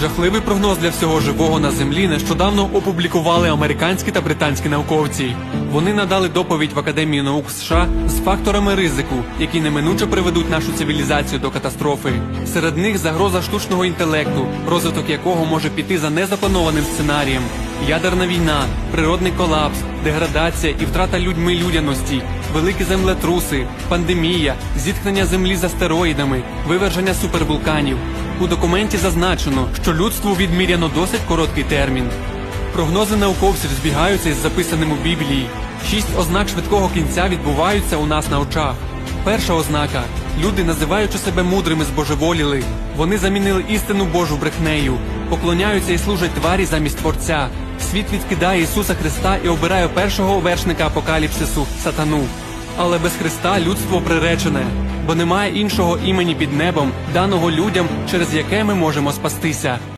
Жахливий прогноз для всього живого на землі нещодавно опублікували американські та британські науковці. Вони надали доповідь в Академію наук США з факторами ризику, які неминуче приведуть нашу цивілізацію до катастрофи. Серед них загроза штучного інтелекту, розвиток якого може піти за незапланованим сценарієм, ядерна війна, природний колапс, деградація і втрата людьми людяності, великі землетруси, пандемія, зіткнення землі з астероїдами, виверження супервулканів. У документі зазначено, що людству відміряно досить короткий термін. Прогнози науковців збігаються із записаним у Біблії. Шість ознак швидкого кінця відбуваються у нас на очах. Перша ознака люди, називаючи себе мудрими, збожеволіли. Вони замінили істину Божу брехнею, поклоняються і служать тварі замість творця. Світ відкидає Ісуса Христа і обирає першого вершника апокаліпсису сатану. Але без Христа людство приречене, бо немає іншого імені під небом, даного людям, через яке ми можемо спастися.